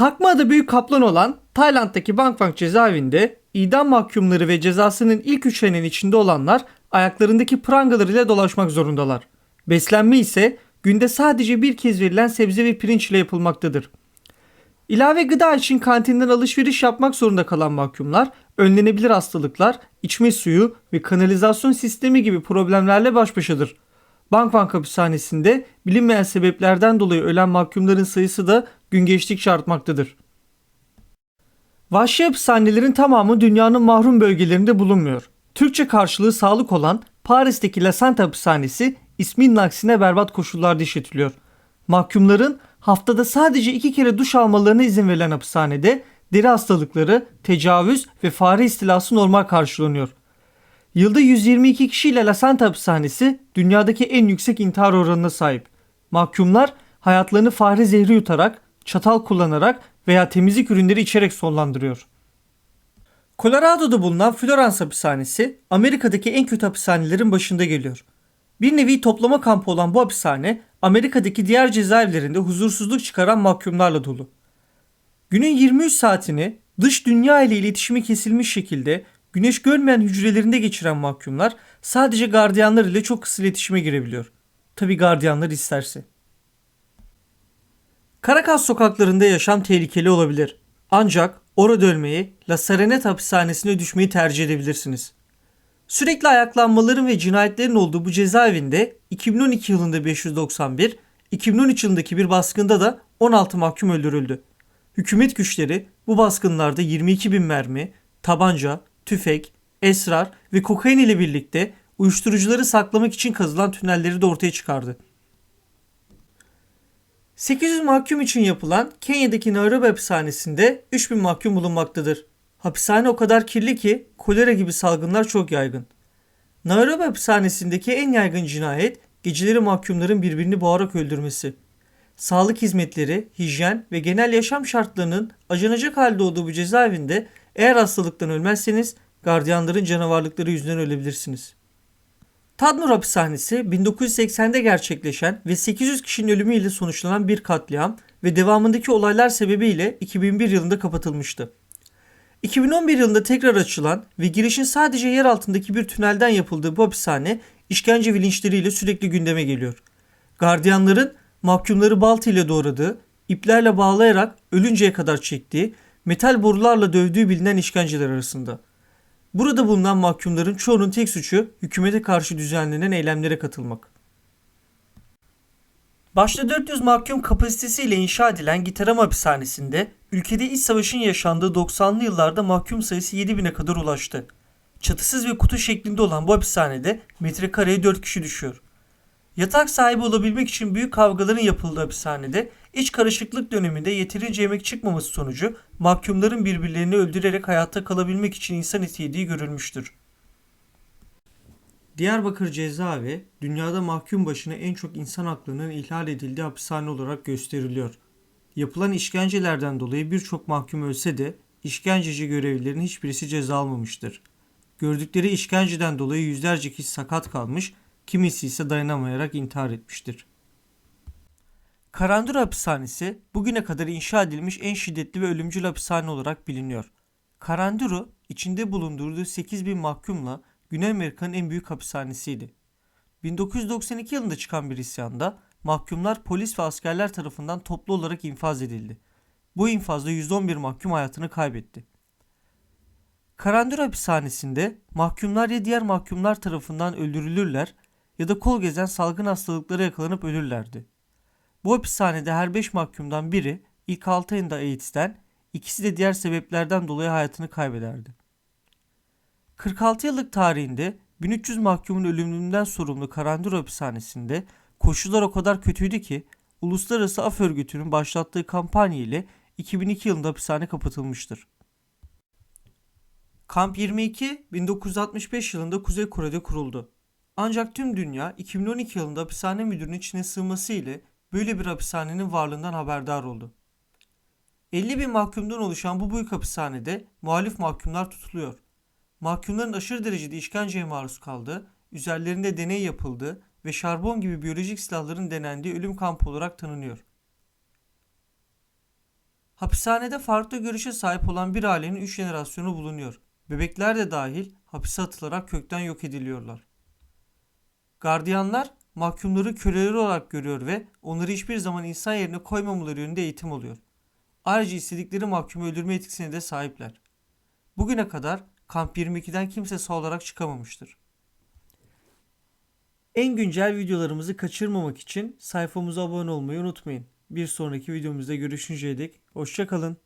Takma adı büyük kaplan olan Tayland'daki Bang Bang cezaevinde idam mahkumları ve cezasının ilk üç ayının içinde olanlar ayaklarındaki prangalar ile dolaşmak zorundalar. Beslenme ise günde sadece bir kez verilen sebze ve pirinç ile yapılmaktadır. İlave gıda için kantinden alışveriş yapmak zorunda kalan mahkumlar, önlenebilir hastalıklar, içme suyu ve kanalizasyon sistemi gibi problemlerle baş başadır. Bank hapishanesinde bilinmeyen sebeplerden dolayı ölen mahkumların sayısı da gün geçtikçe artmaktadır. Vahşi hapishanelerin tamamı dünyanın mahrum bölgelerinde bulunmuyor. Türkçe karşılığı sağlık olan Paris'teki La Sante hapishanesi isminin aksine berbat koşullarda işletiliyor. Mahkumların haftada sadece iki kere duş almalarına izin verilen hapishanede deri hastalıkları, tecavüz ve fare istilası normal karşılanıyor. Yılda 122 kişiyle La Sante hapishanesi dünyadaki en yüksek intihar oranına sahip. Mahkumlar hayatlarını fare zehri yutarak, çatal kullanarak veya temizlik ürünleri içerek sonlandırıyor. Colorado'da bulunan Florence hapishanesi Amerika'daki en kötü hapishanelerin başında geliyor. Bir nevi toplama kampı olan bu hapishane Amerika'daki diğer cezaevlerinde huzursuzluk çıkaran mahkumlarla dolu. Günün 23 saatini dış dünya ile iletişimi kesilmiş şekilde güneş görmeyen hücrelerinde geçiren mahkumlar sadece gardiyanlar ile çok kısa iletişime girebiliyor. Tabi gardiyanlar isterse. Caracas sokaklarında yaşam tehlikeli olabilir. Ancak orada ölmeyi La Serenata hapishanesine düşmeyi tercih edebilirsiniz. Sürekli ayaklanmaların ve cinayetlerin olduğu bu cezaevinde 2012 yılında 591, 2013 yılındaki bir baskında da 16 mahkum öldürüldü. Hükümet güçleri bu baskınlarda 22 bin mermi, tabanca, tüfek, esrar ve kokain ile birlikte uyuşturucuları saklamak için kazılan tünelleri de ortaya çıkardı. 800 mahkum için yapılan Kenya'daki Nairobi hapishanesinde 3000 mahkum bulunmaktadır. Hapishane o kadar kirli ki kolera gibi salgınlar çok yaygın. Nairobi hapishanesindeki en yaygın cinayet geceleri mahkumların birbirini boğarak öldürmesi. Sağlık hizmetleri, hijyen ve genel yaşam şartlarının acanacak halde olduğu bu cezaevinde eğer hastalıktan ölmezseniz gardiyanların canavarlıkları yüzünden ölebilirsiniz. Tadmor hapishanesi 1980'de gerçekleşen ve 800 kişinin ölümüyle sonuçlanan bir katliam ve devamındaki olaylar sebebiyle 2001 yılında kapatılmıştı. 2011 yılında tekrar açılan ve girişin sadece yer altındaki bir tünelden yapıldığı bu hapishane işkence ve linçleriyle sürekli gündeme geliyor. Gardiyanların mahkumları balta ile doğradığı, iplerle bağlayarak ölünceye kadar çektiği, metal borularla dövdüğü bilinen işkenceler arasında. Burada bulunan mahkumların çoğunun tek suçu hükümete karşı düzenlenen eylemlere katılmak. Başta 400 mahkum kapasitesiyle inşa edilen Gitarama hapishanesinde ülkede iç savaşın yaşandığı 90'lı yıllarda mahkum sayısı 7000'e kadar ulaştı. Çatısız ve kutu şeklinde olan bu hapishanede metrekareye 4 kişi düşüyor. Yatak sahibi olabilmek için büyük kavgaların yapıldığı hapishanede iç karışıklık döneminde yeterince yemek çıkmaması sonucu mahkumların birbirlerini öldürerek hayatta kalabilmek için insan eti yediği görülmüştür. Diyarbakır cezaevi dünyada mahkum başına en çok insan haklarının ihlal edildiği hapishane olarak gösteriliyor. Yapılan işkencelerden dolayı birçok mahkum ölse de işkenceci görevlilerin hiçbirisi ceza almamıştır. Gördükleri işkenceden dolayı yüzlerce kişi sakat kalmış, kimisi ise dayanamayarak intihar etmiştir. Karandur hapishanesi bugüne kadar inşa edilmiş en şiddetli ve ölümcül hapishane olarak biliniyor. Karanduru içinde bulundurduğu 8000 mahkumla Güney Amerika'nın en büyük hapishanesiydi. 1992 yılında çıkan bir isyanda mahkumlar polis ve askerler tarafından toplu olarak infaz edildi. Bu infazda 111 mahkum hayatını kaybetti. Karandur hapishanesinde mahkumlar ya diğer mahkumlar tarafından öldürülürler ya da kol gezen salgın hastalıklara yakalanıp ölürlerdi. Bu hapishanede her 5 mahkumdan biri ilk 6 ayında AIDS'ten, ikisi de diğer sebeplerden dolayı hayatını kaybederdi. 46 yıllık tarihinde 1300 mahkumun ölümünden sorumlu Karandur hapishanesinde koşullar o kadar kötüydü ki Uluslararası Af Örgütü'nün başlattığı kampanya ile 2002 yılında hapishane kapatılmıştır. Kamp 22 1965 yılında Kuzey Kore'de kuruldu. Ancak tüm dünya 2012 yılında hapishane müdürünün içine sığması ile böyle bir hapishanenin varlığından haberdar oldu. 50 bin mahkumdan oluşan bu büyük hapishanede muhalif mahkumlar tutuluyor. Mahkumların aşırı derecede işkenceye maruz kaldığı, üzerlerinde deney yapıldığı ve şarbon gibi biyolojik silahların denendiği ölüm kampı olarak tanınıyor. Hapishanede farklı görüşe sahip olan bir ailenin 3 jenerasyonu bulunuyor. Bebekler de dahil hapise atılarak kökten yok ediliyorlar. Gardiyanlar mahkumları köleleri olarak görüyor ve onları hiçbir zaman insan yerine koymamaları yönünde eğitim alıyor. Ayrıca istedikleri mahkumu öldürme etkisine de sahipler. Bugüne kadar Kamp 22'den kimse sağ olarak çıkamamıştır. En güncel videolarımızı kaçırmamak için sayfamıza abone olmayı unutmayın. Bir sonraki videomuzda görüşünceye dek hoşçakalın.